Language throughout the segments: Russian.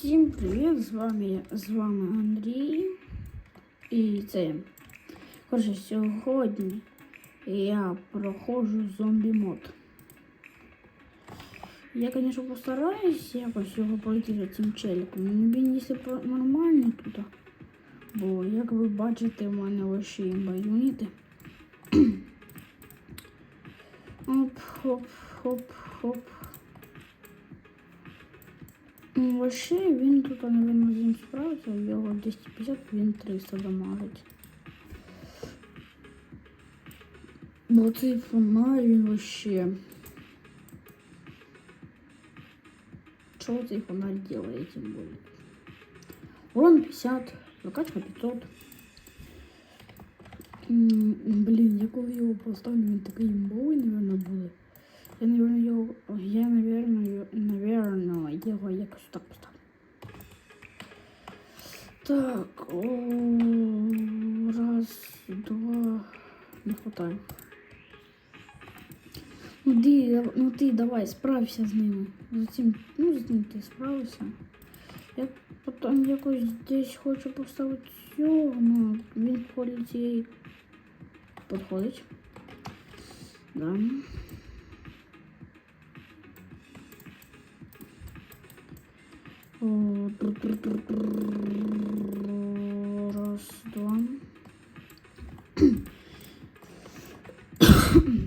Всім привіт! З вами, з вами Андрій. І це. Коротше, сьогодні я проходжу зомбі мод. Я, звісно, постараюсь якось його пройти за цим челіком. Ну, Він якщо по- тут. Бо, як ви бачите, у мене лише імба-юніти. Оп, хоп, хоп, хоп. Ну, Вообще він тут, наверное, з ним справиться, його 250, він 300 дамажить. Бо цей фонарь він вообще. Что цей фонарь делает, тем более. Урон 50, закачка 500. М, Блін, я коли його поставлю, він такий імбовий, наверное, буде. Я, наверное, його, я, наверное, його- наверное, його якось так поставлю. Так, о, раз, два, не хватає. Ну, ди, ну ти давай, справся з ними. З цим, ну, з ним ти справився. Я потім якось десь хочу поставити цього, ну, він по цієї підходить. Да. Раз, два.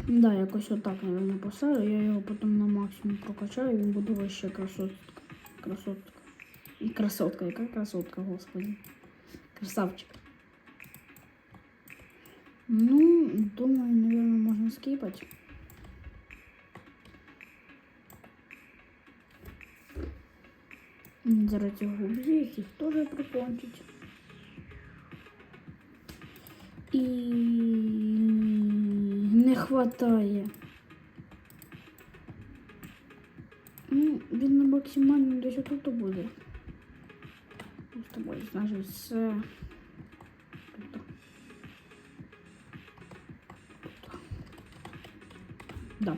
Да, якось отак, наверное, поставлю. Я його потім на максимум прокачаю, він буде вообще красотка. Красотка. І красотка, яка красотка, господи. Красавчик. Ну, думаю, наверное, можно скипать. Зараз його уб'ють, їх теж прикончить. І не хватає. Ну, він на максимально десь тут буде. З тобою, значить, все. Тут. Тут. Да.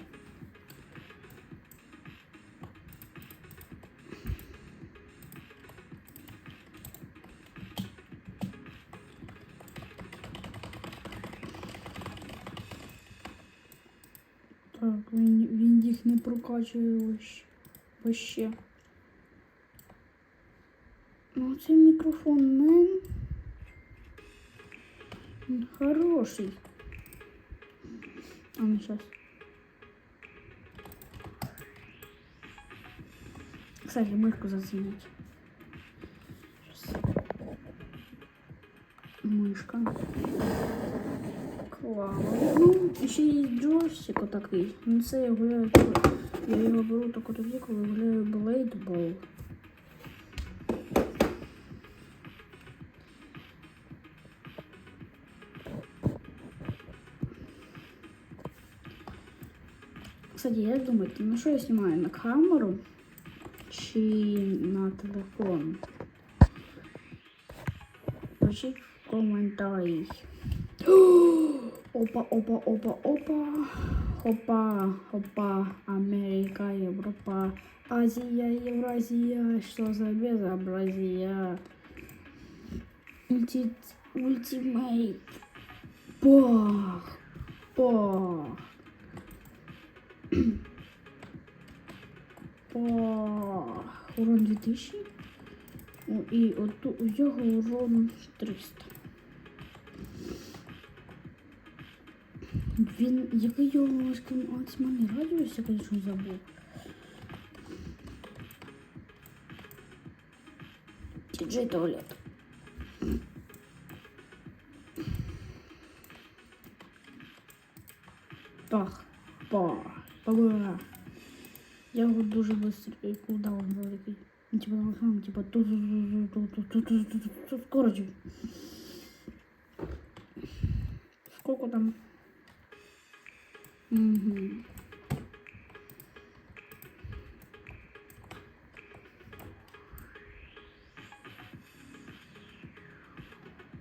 він їх не прокачує вообще. вообще. Ну, цей мікрофон мен. Він хороший. А ну сейчас. Кстати, мышку заценить. Щас. Клава. Ну, ще є джойстик отакий. Ну це я гуляю. Я його беру тільки тоді, коли гуляю блейдбол. Кстати, як думаєте, на що я знімаю? На камеру чи на телефон? Пишіть в коментарі. Опа, опа, опа, опа. Опа, опа, Америка, Европа, Азия, Евразия. Что за безобразие? Ульти... Ультимейт. Бах. Бах. Бах. Урон 2000. Ну, І от у його урон 300. Він який його максимальний радіус, я, звісно, забув. Діджей туалет. Пах, пах, пах. Я його дуже швидко кулдаун великий. Ну, Типа, ну, типа, тут, тут, тут, тут, тут, тут, тут, короче. Сколько там? Угу.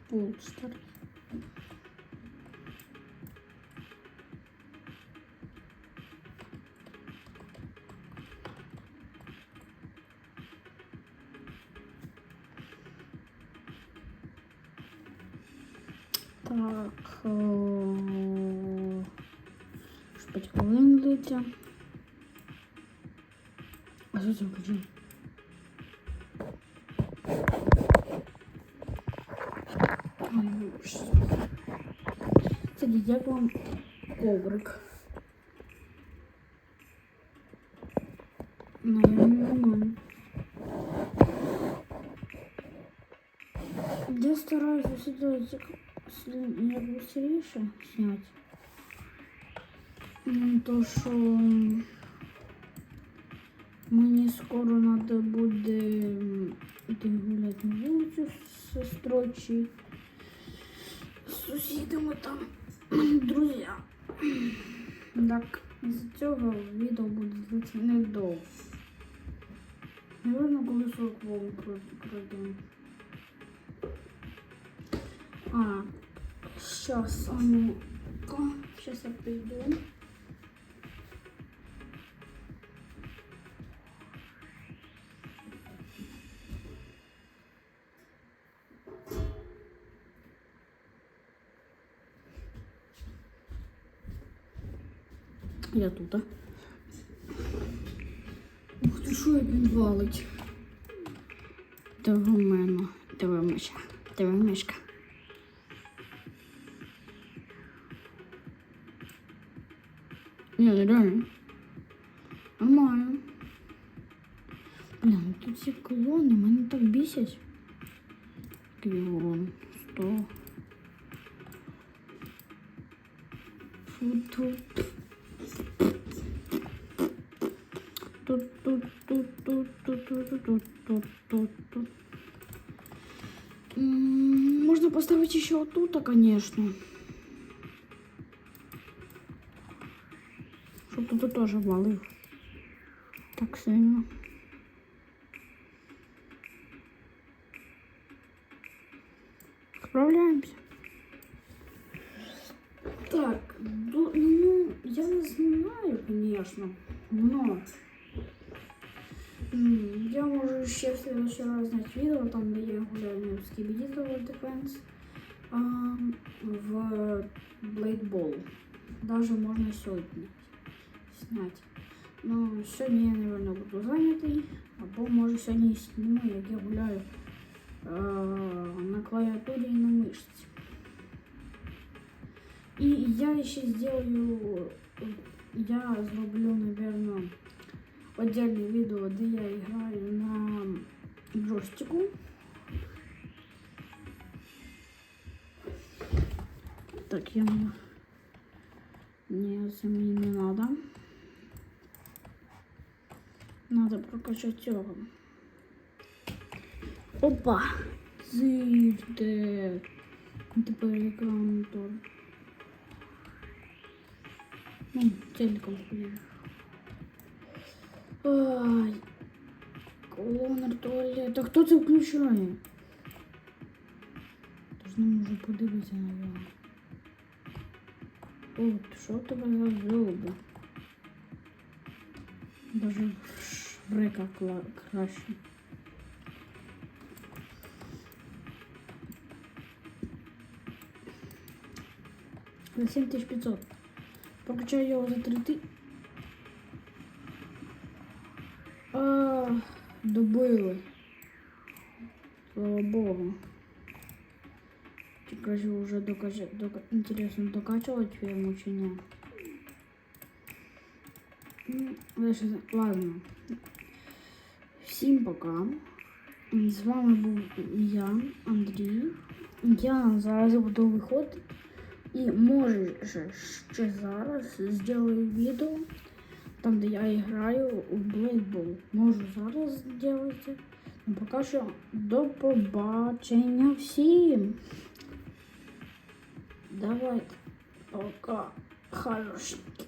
Полстер. Так, 5 хвилин длиться. А що це включив? Кстати, к вам коврик? Ну, Я стараюсь все делать как быстрее снять. Ну, то, що мені скоро надо буде йти гуляти на вулицю з сестрою чи з сусідами там друзі. Так, з цього відео буде длитися недовго. Наверно, коли 40 волн пройдемо. А, сейчас, а ну-ка, сейчас я приду. Я тут. а. Ух ти, що як він валить. Диви мене, диви мишка, диви мишка. Ні, ну реально. Нормально. Бля, ну тут ці колони, мене так бісять. Квілон, сто. Фу, Тут. Тут, тут, тут, тут, тут, тут, тут, тут, Можно поставить еще вот тут, конечно. Чтоб тут тоже валил. Так сильно. Справляемся. Так, ну, я не знаю, конечно, но я можу ще в следующий раз зняти відео, там, де я гуляю не в Skibidi Tower Defense, а в Blade Ball. Даже можна сьогодні зняти. Ну, сьогодні я, наверное, буду зайнятий, або може сьогодні і зніму, як я гуляю е, на клавіатурі і на мишці. И я еще сделаю, я зроблю, наверное, отдельное видео, где я играю на джойстику. Так, я мне не надо. Надо прокачать его. Опа! Зирте. Тепер екран тоже. Ну, телеком включу. Ай, колонер туалет. А хто це включає? Тож не можу подивитися на нього. От, що в за зуби? Даже шрека краще. На 7500. Прокачаю його за 3 Тільки ж вже докачати. Дока... Інтересно, докачувати фірму чи ні? Ну, лише- Ладно. Всім пока. З вами був я, Андрій. Я зараз буду виходити. І може ще зараз зроблю відео, там де я граю у Blade Можу зараз зробити. Ну поки що до побачення всім. Давайте, пока, хорошенькі.